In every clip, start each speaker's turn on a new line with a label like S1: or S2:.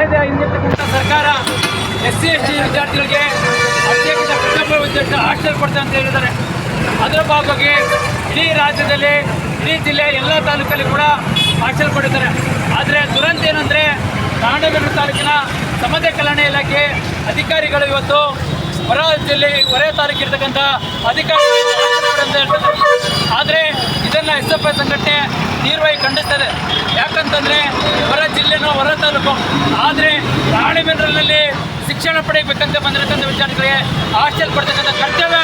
S1: ಕಳೆದ ಹಿಂದಿರ್ತಕ್ಕಂಥ ಸರ್ಕಾರ S C S T ವಿದ್ಯಾರ್ಥಿಗಳಿಗೆ ಅತ್ಯಂತ ಪ್ರತಿಯೊಬ್ಬ ವಿದ್ಯಾರ್ಥಿ ಹಾಸ್ಟೆಲ್ ಕೊಡ್ತಾರೆ ಅಂತ ಹೇಳಿದ್ದಾರೆ. ಅದರ ಭಾಗವಾಗಿ ಇಡೀ ರಾಜ್ಯದಲ್ಲಿ, ಇಡೀ ಜಿಲ್ಲೆ ಎಲ್ಲ ತಾಲೂಕಲ್ಲಿ ಕೂಡ ಹಾಸ್ಟೆಲ್ ಕೊಟ್ಟಿದ್ದಾರೆ. ಆದರೆ ದುರಂತ ಏನಂದರೆ ದಾವಣಗೆರೆ ತಾಲೂಕಿನ ಸಮಾಜ ಕಲ್ಯಾಣ ಇಲಾಖೆ ಅಧಿಕಾರಿಗಳು ಇವತ್ತು ಹೊರ ಜಿಲ್ಲೆ, ಹೊರ ತಾಲೂಕು ಇರ್ತಕ್ಕಂಥ ಅಧಿಕಾರಿಗಳು ಅಂತ ಆದರೆ ಇದನ್ನು ಎಸ್ ಎಫ್ ಐ ಸಂಘಟನೆ ತೀವ್ರವಾಗಿ ಖಂಡಿಸ್ತದೆ ಯಾಕಂತಂದರೆ ಹೊರ ಜಿಲ್ಲೆನೋ ಹೊರ ತಾಲೂಕು. ಆದರೆ ರಾಣಿಬೆನ್ನೂರಿನಲ್ಲಿ ಶಿಕ್ಷಣ ಪಡೆಯಬೇಕಂತ ಬಂದಿರತಕ್ಕಂಥ ವಿದ್ಯಾರ್ಥಿಗಳಿಗೆ ಹಾಸ್ಟೆಲ್ ಕೊಡ್ತಕ್ಕಂಥ ಕರ್ತವ್ಯ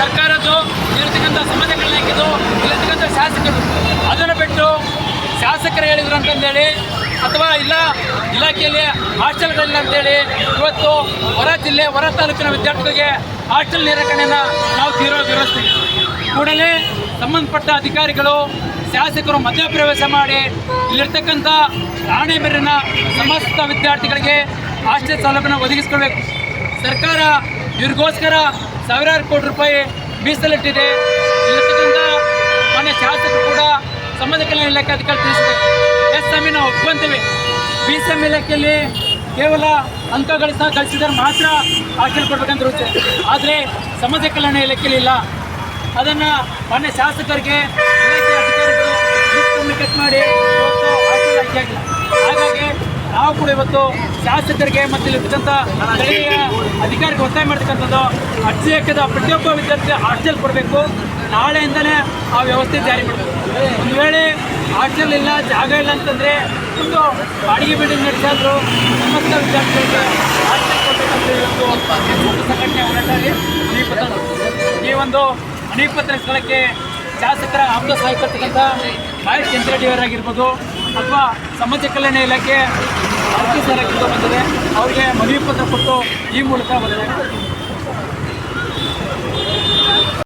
S1: ಸರ್ಕಾರದ್ದು. ಇರತಕ್ಕಂಥ ಕಲ್ಯಾಣಕ್ಕಿದು ಇರತಕ್ಕಂಥ ಶಾಸಕರು. ಅದನ್ನು ಬಿಟ್ಟು ಶಾಸಕರು ಹೇಳಿದ್ರು ಅಂತಂದೇಳಿ, ಅಥವಾ ಇಲ್ಲ, ಇಲಾಖೆಯಲ್ಲಿ ಹಾಸ್ಟೆಲ್ಗಳಿಲ್ಲ ಅಂತೇಳಿ ಇವತ್ತು ಹೊರ ಜಿಲ್ಲೆ, ಹೊರ ತಾಲೂಕಿನ ವಿದ್ಯಾರ್ಥಿಗಳಿಗೆ ಹಾಸ್ಟೆಲ್ ನಿರಾಕರಣೆಯನ್ನು ನಾವು ತೀವ್ರ ವಿರೋಧಿಸ್ತೀವಿ. ಕೂಡಲೇ ಸಂಬಂಧಪಟ್ಟ ಅಧಿಕಾರಿಗಳು ಶಾಸಕರು ಮಧ್ಯಪ್ರವೇಶ ಮಾಡಿ ಇಲ್ಲಿರ್ತಕ್ಕಂಥ ರಾಣೆಬೆನ್ನೂರಿನ ಸಮಸ್ತ ವಿದ್ಯಾರ್ಥಿಗಳಿಗೆ ಆಶ್ರಯ ಸೌಲಭ್ಯನ ಒದಗಿಸ್ಕೊಳ್ಬೇಕು. ಸರ್ಕಾರ ಇವ್ರಿಗೋಸ್ಕರ ಸಾವಿರಾರು ಕೋಟಿ ರೂಪಾಯಿ ಮೀಸಲಿಟ್ಟಿದೆ. ಇಲ್ಲಿರ್ತಕ್ಕಂಥ ಮನೆ ಶಾಸಕರು ಕೂಡ ಸಮಾಜ ಕಲ್ಯಾಣ ಇಲಾಖೆ ಅಧಿಕಾರಿ ತಿಳಿಸಬೇಕು. ಎಸ್ ಎಂ ನಾವು ಒಪ್ಕೊಂತೀವಿ. ಬಿ ಎಸ್ ಎಂ ಇಲಾಖೆಯಲ್ಲಿ ಕೇವಲ ಅಂಕಗಳು ಸಹ ಗಳಿಸಿದರೆ ಮಾತ್ರ ಆಶ್ರಯ ಕೊಡ್ಬೇಕಂತ ಇರುತ್ತೆ. ಆದರೆ ಸಮಾಜ ಕಲ್ಯಾಣ ಇಲಾಖೆಯಲ್ಲಿ ಇಲ್ಲ. ಅದನ್ನು ಮನೆ ಶಾಸಕರಿಗೆ ಕಟ್ ಮಾಡಿ ಹಾಗಾಗಿ ನಾವು ಕೂಡ ಇವತ್ತು ಶಾಸಕರಿಗೆ ಮತ್ತು ಇಲ್ಲಿರ್ತಕ್ಕಂಥ ಸ್ಥಳೀಯ ಅಧಿಕಾರಿಗೆ ಒತ್ತಾಯ ಮಾಡ್ತಕ್ಕಂಥದ್ದು ಅರ್ಜಿ ಹಾಕಿದ ಪ್ರತಿಯೊಬ್ಬ ವಿದ್ಯಾರ್ಥಿ ಹಾಸ್ಟೆಲ್ ಕೊಡಬೇಕು. ನಾಳೆಯಿಂದಲೇ ಆ ವ್ಯವಸ್ಥೆ ಜಾರಿ ಮಾಡಬೇಕು. ಒಂದು ವೇಳೆ ಹಾಸ್ಟೆಲ್ ಇಲ್ಲ, ಜಾಗ ಇಲ್ಲ ಅಂತಂದರೆ ಒಂದು ಬಾಡಿಗೆ ಬಿಲ್ಡಿಂಗ್ ನಡೆಸಾದ್ರು ಸಮಸ್ತ ವಿದ್ಯಾರ್ಥಿಗಳಿಗೆ ಹಾಸ್ಟೆಲ್ ಕೊಡಬೇಕಂತ ಒಂದು ಸಂಘಟನೆ ಮನವಿ ಈ ಒಂದು ಅಣಿಪತ್ರ ಸ್ಥಳಕ್ಕೆ ಶಾಸಕರ ಆಪ್ತ ಸಹಾಯಕರ್ತಕ್ಕಂಥ ಮಹೇಶ್ ಚಂದ್ರಡ್ಡಿಯವರಾಗಿರ್ಬೋದು ಅಥವಾ ಸಮಾಜ ಕಲ್ಯಾಣ ಇಲಾಖೆ ಅರ್ಜಿದಾರಕ್ಕಿಂತ ಬಂದಿದೆ. ಅವರಿಗೆ ಮನವಿ ಪತ್ರ ಕೊಟ್ಟು ಈ ಮೂಲಕ ಬಂದಿದೆ.